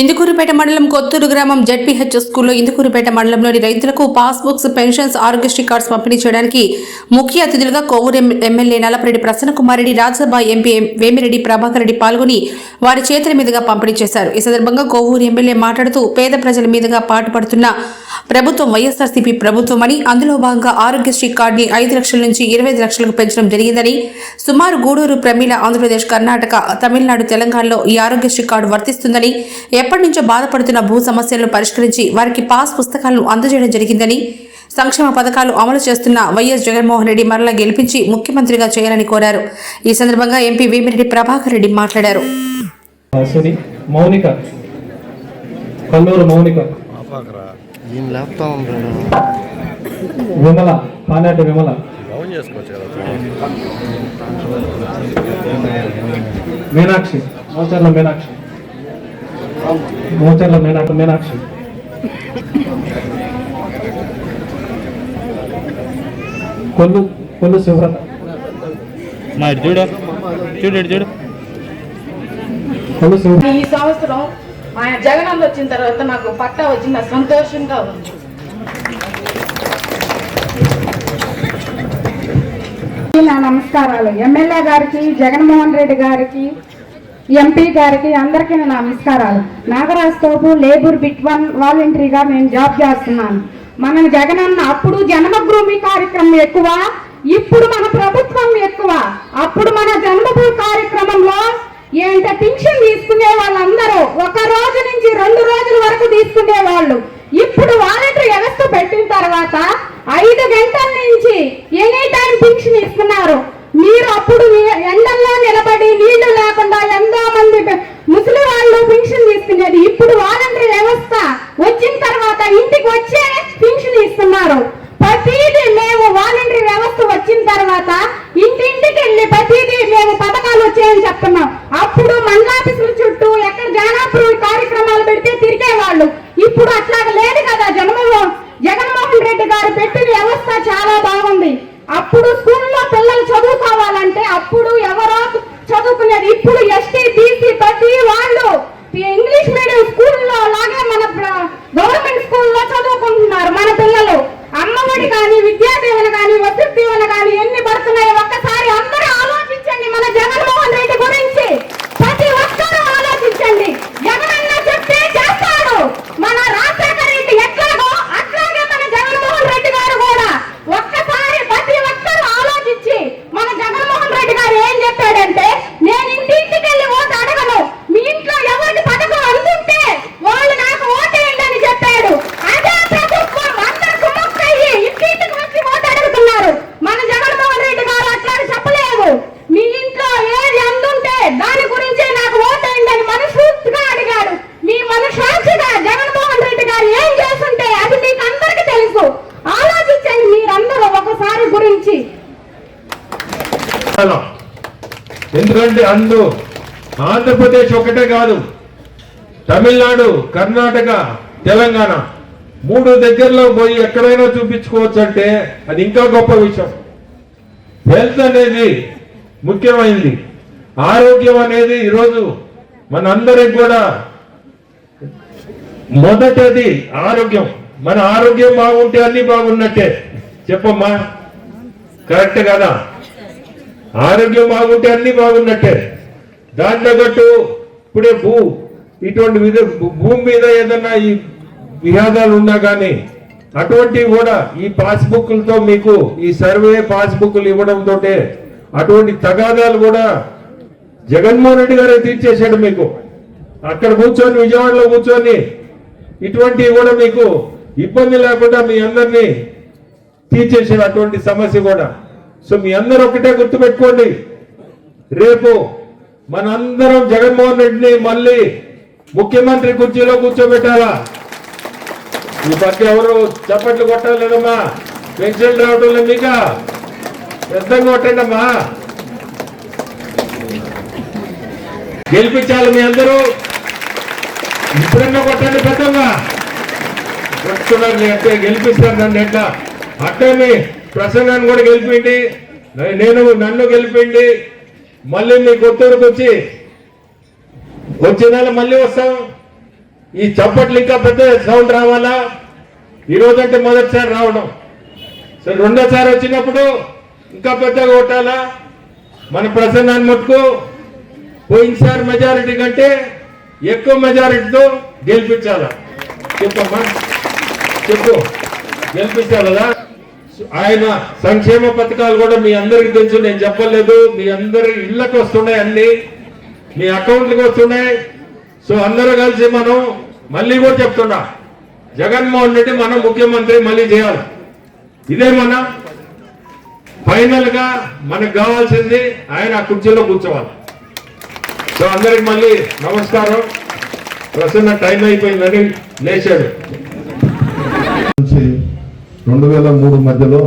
ఇందుకూరుపేట మండలం కొత్తూరు గ్రామం జడ్పీహెచ్ స్కూల్లో ఇందుకూరుపేట మండలంలోని రైతులకు పాస్బుక్స్ పెన్షన్స్ ఆరోగ్యశ్రీ కార్డ్స్ పంపిణీ చేయడానికి ముఖ్య అతిథులుగా కోవూరు ఎమ్మెల్యే నలపరెడ్డి ప్రసన్నకుమారెడ్డి రాజ్యసభ ఎంపీ వేమిరెడ్డి ప్రభాకర్ రెడ్డి పాల్గొని వారి చేతుల మీదుగా పంపిణీ చేశారు. ఈ సందర్భంగా కోవూరు ఎమ్మెల్యే మాట్లాడుతూ పేద ప్రజల మీదుగా పాటుపడుతున్న ప్రభుత్వం వైఎస్ఆర్సీపీ ప్రభుత్వం అని అందులో భాగంగా ఆరోగ్యశ్రీ కార్డుని ఐదు లక్షల నుంచి ఇరవై ఐదు లక్షలకు పెంచడం జరిగిందని సుమారు గూడూరు ప్రమీల ఆంధ్రప్రదేశ్ కర్ణాటక తమిళనాడు తెలంగాణలో ఈ ఆరోగ్యశ్రీ కార్డు వర్తిస్తుందని ఎప్పటి నుంచో బాధపడుతున్న భూ సమస్యలను పరిష్కరించి వారికి పాస్ పుస్తకాలను అందజేయడం జరిగిందని సంక్షేమ పథకాలు అమలు చేస్తున్న వైఎస్ జగన్మోహన్ రెడ్డి మరలా గెలిపించి ముఖ్యమంత్రిగా చేయాలని కోరారు. ఈ సందర్భంగా ఎంపీ వేమిరెడ్డి ప్రభాకర్ రెడ్డి మాట్లాడారు. మౌనిక. కల్లూరు మౌనిక. దీని లేపుతా ఉంటాడు విమల పానాటి విమల. డౌన్ చేసుకోవచ్చు కదా మీనాక్షి మోచర్ల మీనాక్షి. మోచర్ల మీనాక్షి మీనాక్షి. కొల్లు కొల్లు శివరత మా ఇటు చూడు చూడు చూడు. కొల్లు శివ ఈ సంవత్సరం మా జగనన్న వచ్చిన తర్వాత నాకు పట్టా వచ్చిన సంతోషంగా ఉంది. నా నమస్కారాలు. ఎమ్మెల్యే గారికి జగన్మోహన్ రెడ్డి గారికి ఎంపీ గారికి అందరికీ నా నమస్కారాలు. నాగరాజ్ తోపు లేబర్ బిట్ వన్ వాలంటరీగా నేను జాబ్ చేస్తున్నాను. మన జగనన్న అప్పుడు జన్మభూమి కార్యక్రమం ఎక్కువ ఇప్పుడు మన ప్రభుత్వం ఎక్కువ. అప్పుడు మన జన్మభూమి కార్యక్రమంలో ఏంట పింఛన్ తీసుకునే వాళ్ళందరూ ఒక రోజు నుంచి రెండు రోజుల వరకు తీసుకునే వాళ్ళు ఇప్పుడు వాలంటరీ వ్యవస్థ పెట్టిన తర్వాత ఐదు గంటల నుంచి ఎనీ టైం పింఛన్ ఇస్తున్నారు మీరు అప్పుడు నీ- ఎండల్లో నిలబడి నీళ్ళు లేకుండా ఎంతో మంది పె- ముసలి వాళ్ళు పింఛన్ తీసుకునేది ఇప్పుడు వాలంటరీ వ్యవస్థ వచ్చిన తర్వాత ఇంటికి వచ్చే పింఛన్ ఇస్తున్నారు ప్రతిదీ మేము వాలంటరీ వ్యవస్థ వచ్చిన తర్వాత ఇంటింటికి వెళ్ళి ప్రతిదీ మేము పథకాలు వచ్చాయని చెప్తున్నాం అప్పుడు మండలాఫీసుల చుట్టూ ఎక్కడ జానాపురు కార్యక్రమాలు పెడితే తిరిగేవాళ్ళు ఇప్పుడు అట్లాగ లేదు కదా జగన్మోహన్ జగన్మోహన్ రెడ్డి గారు పెట్టిన వ్యవస్థ చాలా బాగుంది అప్పుడు స్కూల్లో పిల్లలు చదువుకోవాలంటే అప్పుడు ఎవరో చదువుకునేది ఇప్పుడు ఎస్టీ బీసీ ప్రతి వాళ్ళు ఈ ఇంగ్లీష్ మీడియం స్కూల్లో లాగే మన ప్ర- గవర్నమెంట్ స్కూల్లో చదువుకుంటున్నారు మన పిల్లలు అమ్మఒడి కానీ విద్యా దీవెన కానీ వసతి దీవెన కానీ ఎన్ని పడుతున్నాయో ఒక్కసారి అందరూ ఆలోచించండి మన జగన్మోహన్ రెడ్డి గురించి ప్రతి ఒక్కరూ ఆలోచించండి జగనన్న చెప్తే చేస్తాడు మన రాజశేఖర రెడ్డి ఎట్లాగో అట్లాగే మన జగన్మోహన్ రెడ్డి గారు కూడా ఒక్కసారి ప్రతి ఒక్కరూ ఆలోచించి మన జగన్మోహన్ రెడ్డి గారు ఏం చెప్పాడంటే నేను ఇంటింటికి వెళ్ళి ఓటు అడగను మీ ఇంట్లో ఎవరికి పథకం అందుంటే వాళ్ళు నాకు ఓటేయండి అని చెప్పాడు అదే ప్రభుత్వం అందరు కుమ్మక్కయ్యి ఇంటింటికి వచ్చి ఓటు అడుగుతున్నారు మన జగన్మోహన్ రెడ్డి గారు అట్లా చెప్పలేదు మీ ఇంట్లో ఏది అందుంటే దాని గురించే నాకు ఓటేయండి అని మనస్ఫూర్తిగా అడిగాడు మీ మనసాక్షిగా జగన్మోహన్ రెడ్డి గారు ఏం చేస్తుంటే అది మీకు అందరికీ తెలుసు ఆలోచించండి మీరందరూ ఒకసారి గురించి కాలం. ఎందుకంటే అందు. ఆంధ్రప్రదేశ్ ఒకటే కాదు. తమిళనాడు కర్ణాటక తెలంగాణ. మూడు దగ్గరలో పోయి ఎక్కడైనా చూపించుకోవచ్చు అంటే అది ఇంకా గొప్ప విషయం. హెల్త్ అనేది ముఖ్యమైనది ఆరోగ్యం అనేది ఈరోజు మనందరికి కూడా మొదటది ఆరోగ్యం. మన ఆరోగ్యం బాగుంటే అన్ని బాగున్నట్టే. చెప్పమ్మా. కరెక్ట్ కదా? ఆరోగ్యం బాగుంటే అన్ని బాగున్నట్టే. దాంట్లో గట్టు ఇప్పుడే భూ ఇటువంటి విధ భూమి మీద ఏదన్నా ఈ వివాదాలు ఉన్నా కానీ అటువంటివి కూడా ఈ పాస్బుక్లతో మీకు ఈ సర్వే పాస్బుక్లు ఇవ్వడంతో అటువంటి తగాదాలు కూడా జగన్మోహన్ రెడ్డి గారే తీర్చేశాడు మీకు. అక్కడ కూర్చొని విజయవాడలో కూర్చొని ఇటువంటివి కూడా మీకు ఇబ్బంది లేకుండా మీ అందరినీ తీర్చేసాడు అటువంటి సమస్య కూడా. సో మీ అందరూ ఒకటే గుర్తుపెట్టుకోండి. రేపు మనందరం జగన్మోహన్ రెడ్డిని మళ్ళీ ముఖ్యమంత్రి కుర్చీలో కూర్చోబెట్టాలా? ఈ పక్క ఎవరు చప్పట్లు కొట్టలేదమ్మా పెన్షన్ రావటం లేదు మీక? పెద్దగా కొట్టండి అమ్మా. గెలిపించాలి మీ అందరూ. ఇప్పుడన్నా కొట్టండి పెద్దమ్మా. కొట్టుకున్నారు అంటే గెలిపిస్తారు నన్ను ఎట్లా? అట్టని ప్రసంగాన్ని కూడా గెలిపిండి నేను నన్ను గెలిపిండి మళ్ళీ మీ కొత్తూరుకు వచ్చి వచ్చే నెల మళ్ళీ వస్తాం. ఈ చప్పట్లు ఇంకా పెద్ద సౌండ్ రావాలా? ఈరోజు అంటే మొదటిసారి రావడం. సరే రెండోసారి వచ్చినప్పుడు ఇంకా పెద్దగా కొట్టాలా? మన ప్రసన్నాన్ని మట్టుకు. పోయినసారి మెజారిటీ కంటే ఎక్కువ మెజారిటీతో గెలిపించాలా? చెప్పమ్మా. చెప్పు. గెలిపించాలా? ఆయన సంక్షేమ పథకాలు కూడా మీ అందరికి తెలుసు నేను చెప్పలేదు. మీ అందరి ఇళ్ళకి వస్తున్నాయి అన్ని. మీ అకౌంట్లకు వస్తున్నాయి. సో అందరూ కలిసి మనం మళ్ళీ కూడా చెప్తున్నా జగన్మోహన్ రెడ్డి మనం ముఖ్యమంత్రి మళ్ళీ చేయాలి. ఇదే మన ఫైనల్గా మనకు కావాల్సింది ఆయన ఆ కుర్చీలో కూర్చోవాలి. సో అందరికి మళ్ళీ నమస్కారం. ప్రసన్న టైం అయిపోయిందని లేచాడు. రెండు వేల మూడు మధ్యలో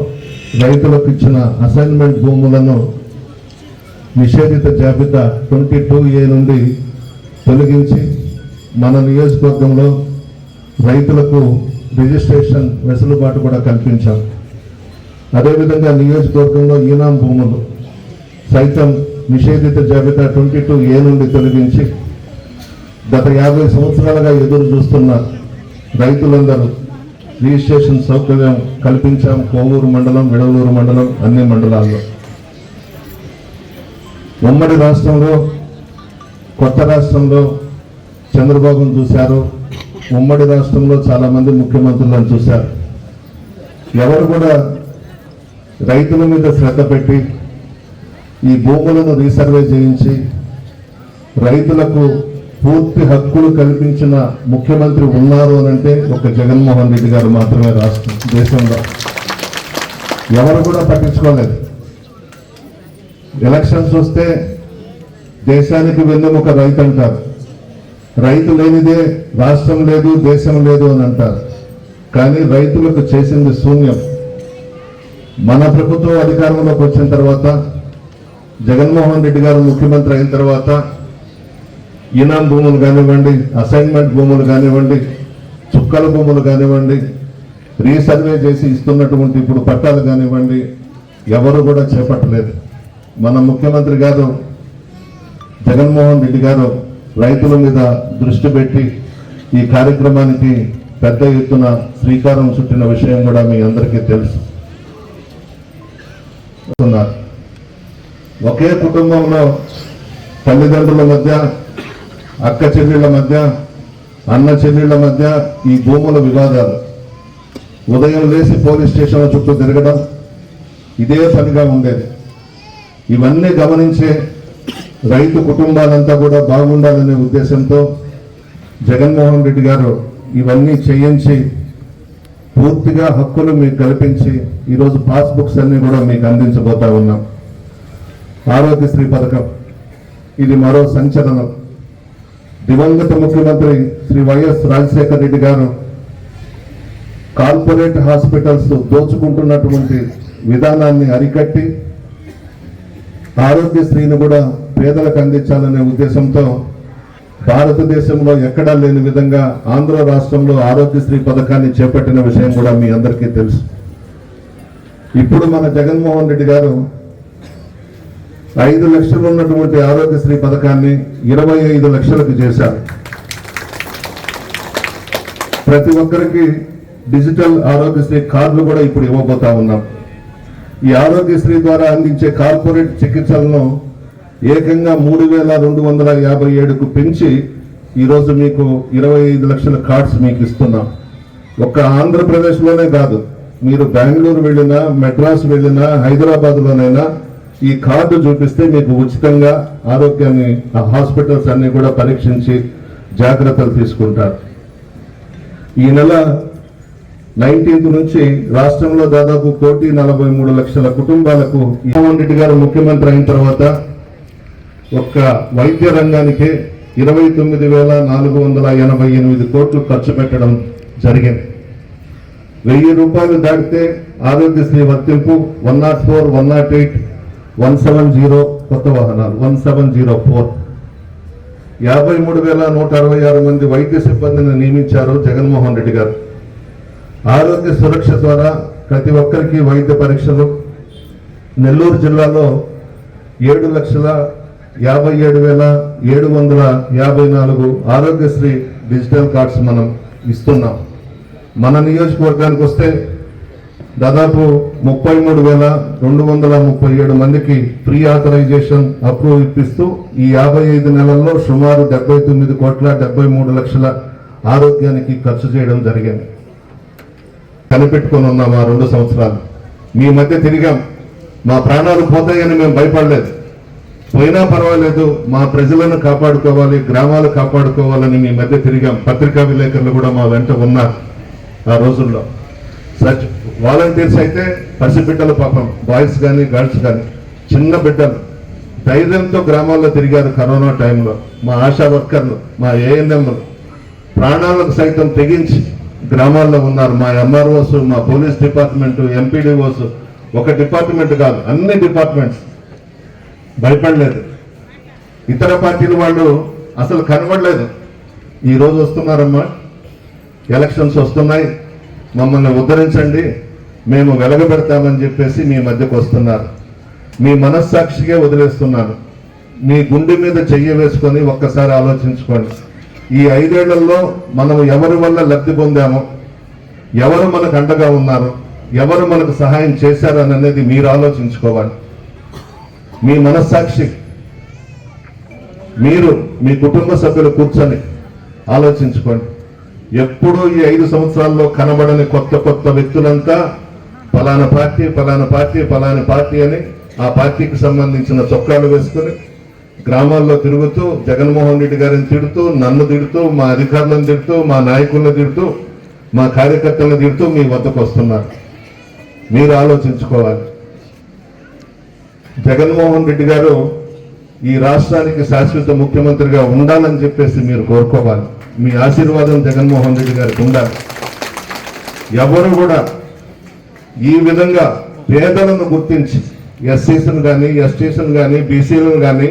రైతులకు ఇచ్చిన అసైన్మెంట్ భూములను నిషేధిత జాబితా ట్వంటీ టూ ఏ నుండి తొలగించి మన నియోజకవర్గంలో రైతులకు రిజిస్ట్రేషన్ వెసులుబాటు కూడా కల్పించాం. అదేవిధంగా నియోజకవర్గంలో ఈనాం భూములు సైతం నిషేధిత జాబితా ట్వంటీ టూ ఏ నుండి తొలగించి గత యాభై సంవత్సరాలుగా ఎదురు చూస్తున్న రైతులందరూ రిజిస్ట్రేషన్ సౌకర్యం కల్పించాం. కోవూరు మండలం విడవలూరు మండలం అన్ని మండలాల్లో. ఉమ్మడి రాష్ట్రంలో కొత్త రాష్ట్రంలో చంద్రబాబును చూశారు. ఉమ్మడి రాష్ట్రంలో చాలామంది ముఖ్యమంత్రులను చూశారు. ఎవరు కూడా రైతుల మీద శ్రద్ధ పెట్టి ఈ భూములను రీసర్వే చేయించి రైతులకు పూర్తి హక్కులు కల్పించిన ముఖ్యమంత్రి ఉన్నారు అని అంటే ఒక జగన్మోహన్ రెడ్డి గారు మాత్రమే రాష్ట్రం దేశంలో. ఎవరు కూడా పట్టించుకోలేదు. ఎలక్షన్స్ వస్తే దేశానికి వెన్నెముక రైతు అంటారు. రైతు లేనిదే రాష్ట్రం లేదు దేశం లేదు అని అంటారు. కానీ రైతులకు చేసింది శూన్యం. మన ప్రభుత్వం అధికారంలోకి వచ్చిన తర్వాత జగన్మోహన్ రెడ్డి గారు ముఖ్యమంత్రి అయిన తర్వాత ఇనాం భూములు కానివ్వండి అసైన్మెంట్ భూములు కానివ్వండి చుక్కల భూములు కానివ్వండి రీసర్వే చేసి ఇస్తున్నటువంటి ఇప్పుడు పట్టాలు కానివ్వండి ఎవరు కూడా చేపట్టలేదు. మన ముఖ్యమంత్రి గారు జగన్మోహన్ రెడ్డి గారు రైతుల మీద దృష్టి పెట్టి ఈ కార్యక్రమానికి పెద్ద ఎత్తున శ్రీకారం చుట్టిన విషయం కూడా మీ అందరికీ తెలుసు. ఒకే కుటుంబంలో తల్లిదండ్రుల మధ్య అక్క చెల్లెళ్ళ మధ్య అన్న చెల్లెళ్ళ మధ్య ఈ భూముల వివాదాలు. ఉదయం లేచి పోలీస్ స్టేషన్ల చుట్టూ తిరగడం ఇదే పనిగా ఉండేది. ఇవన్నీ గమనించే రైతు కుటుంబాలంతా కూడా బాగుండాలనే ఉద్దేశంతో జగన్మోహన్ రెడ్డి గారు ఇవన్నీ చేయించి పూర్తిగా హక్కులు మీకు కల్పించి ఈరోజు పాస్బుక్స్ అన్నీ కూడా మీకు అందించబోతా ఉన్నాం. ఆరోగ్యశ్రీ పథకం ఇది మరో సంచలనం. దివంగత ముఖ్యమంత్రి శ్రీ వైఎస్ రాజశేఖర రెడ్డి గారు కార్పొరేట్ హాస్పిటల్స్ దోచుకుంటున్నటువంటి విధానాన్ని అరికట్టి ఆరోగ్యశ్రీని కూడా పేదలకు అందించాలనే ఉద్దేశంతో భారతదేశంలో ఎక్కడా లేని విధంగా ఆంధ్ర రాష్ట్రంలో ఆరోగ్యశ్రీ పథకాన్ని చేపట్టిన విషయం కూడా మీ అందరికీ తెలుసు. ఇప్పుడు మన జగన్మోహన్ రెడ్డి గారు ఐదు లక్షలు ఉన్నటువంటి ఆరోగ్యశ్రీ పథకాన్ని ఇరవై ఐదు లక్షలకు చేశారు. ప్రతి ఒక్కరికి డిజిటల్ ఆరోగ్యశ్రీ కార్డులు కూడా ఇప్పుడు ఇవ్వబోతా ఉన్నాం. ఈ ఆరోగ్యశ్రీ ద్వారా అందించే కార్పొరేట్ చికిత్సలను ఏకంగా మూడు వేల రెండు వందల యాభై ఏడుకు పెంచి ఈరోజు మీకు ఇరవై ఐదు లక్షల కార్డ్స్ మీకు ఇస్తున్నాం. ఒక్క ఆంధ్రప్రదేశ్లోనే కాదు మీరు బెంగళూరు వెళ్ళినా మెడ్రాస్ వెళ్ళినా హైదరాబాద్లోనైనా ఈ కార్డు చూపిస్తే మీకు ఉచితంగా ఆరోగ్యాన్ని ఆ హాస్పిటల్స్ అన్ని కూడా పరీక్షించి జాగ్రత్తలు తీసుకుంటారు. ఈ నెల నైన్టీన్త్ నుంచి రాష్ట్రంలో దాదాపు కోటి నలభై మూడు లక్షల కుటుంబాలకు జగన్మోహన్ రెడ్డి గారు ముఖ్యమంత్రి అయిన తర్వాత ఒక్క వైద్య రంగానికే ఇరవై తొమ్మిది వేల నాలుగు వందల ఎనభై ఎనిమిది కోట్లు ఖర్చు పెట్టడం జరిగింది. వెయ్యి రూపాయలు దాటితే Aarogyasri వర్తింపు one nought four one nought eight one seven zero కొత్త వాహనాలు వన్ సెవెన్ జీరో ఫోర్. యాభై మూడు వేల నూట అరవై ఆరు మంది వైద్య సిబ్బందిని నియమించారు జగన్మోహన్ రెడ్డి గారు. ఆరోగ్య సురక్ష ద్వారా ప్రతి ఒక్కరికి వైద్య పరీక్షలు. నెల్లూరు జిల్లాలో ఏడు లక్షల యాభై ఏడు వేల ఏడు వందల యాభై నాలుగు ఆరోగ్యశ్రీ డిజిటల్ కార్డ్స్ మనం ఇస్తున్నాం. మన నియోజకవర్గానికి వస్తే దాదాపు ముప్పై మూడు వేల రెండు వందల ముప్పై ఏడు మందికి ప్రీ ఆథరైజేషన్ అప్రూవ్ ఇప్పిస్తూ ఈ యాభై ఐదు నెలల్లో సుమారు డెబ్బై తొమ్మిది కోట్ల డెబ్బై మూడు లక్షల ఆరోగ్యానికి ఖర్చు చేయడం జరిగింది. కనిపెట్టుకొని ఉన్నాం ఆ రెండు సంవత్సరాలు. మీ మధ్య తిరిగాం. మా ప్రాణాలు పోతాయని మేము భయపడలేదు. పోయినా పర్వాలేదు మా ప్రజలను కాపాడుకోవాలి గ్రామాలు కాపాడుకోవాలని మీ మధ్య తిరిగాం. పత్రికా విలేకరులు కూడా మా వెంట ఉన్నారు ఆ రోజుల్లో. సచ్ వాలంటీర్స్ అయితే పసిబిడ్డలు పాపం బాయ్స్ కానీ గర్ల్స్ కానీ చిన్న బిడ్డలు. ధైర్యంతో గ్రామాల్లో తిరిగారు కరోనా టైంలో. మా ఆశా వర్కర్లు మా ఏఎన్ఎంలు ప్రాణాలకు సైతం తెగించి గ్రామాల్లో ఉన్నారు. మా ఎంఆర్ఓస్ మా పోలీస్ డిపార్ట్మెంట్ ఎంపీడీఓస్ ఒక డిపార్ట్మెంట్ కాదు అన్ని డిపార్ట్మెంట్స్. భయపడలేదు. ఇతర పార్టీల వాళ్ళు అసలు కనబడలేదు. ఈరోజు వస్తున్నారమ్మా. ఎలక్షన్స్ వస్తున్నాయి. మమ్మల్ని ఉద్ధరించండి. మేము వెలగబెడతామని చెప్పేసి మీ మధ్యకు వస్తున్నారు. మీ మనస్సాక్షిగా వదిలేస్తున్నాను. మీ గుండె మీద చెయ్యి వేసుకొని ఒక్కసారి ఆలోచించుకోండి. ఈ ఐదేళ్ళలో మనం ఎవరి వల్ల లబ్ధి పొందామో ఎవరు మనకు అండగా ఉన్నారు ఎవరు మనకు సహాయం చేశారు అనేది మీరు ఆలోచించుకోవాలి. మీ మనస్సాక్షి మీరు మీ కుటుంబ సభ్యులు కూర్చొని ఆలోచించుకోండి. ఎప్పుడూ ఈ ఐదు సంవత్సరాల్లో కనబడని కొత్త కొత్త వ్యక్తులంతా ఫలానా పార్టీ ఫలానా పార్టీ ఫలాని పార్టీ అని ఆ పార్టీకి సంబంధించిన చొక్కాలు వేసుకుని గ్రామాల్లో తిరుగుతూ జగన్మోహన్ రెడ్డి గారిని తిడుతూ నన్ను తిడుతూ మా అధికారులను తిడుతూ మా నాయకులను తిడుతూ మా కార్యకర్తలను తిడుతూ మీ వద్దకు వస్తున్నారు. మీరు ఆలోచించుకోవాలి. జగన్మోహన్ రెడ్డి గారు ఈ రాష్ట్రానికి శాశ్వత ముఖ్యమంత్రిగా ఉండాలని చెప్పేసి మీరు కోరుకోవాలి. మీ ఆశీర్వాదం జగన్మోహన్ రెడ్డి గారికి ఉండాలి. ఎవరు కూడా ఈ విధంగా పేదలను గుర్తించి ఎస్సీసీని కానీ ఎస్టీసీని కానీ బీసీలను కానీ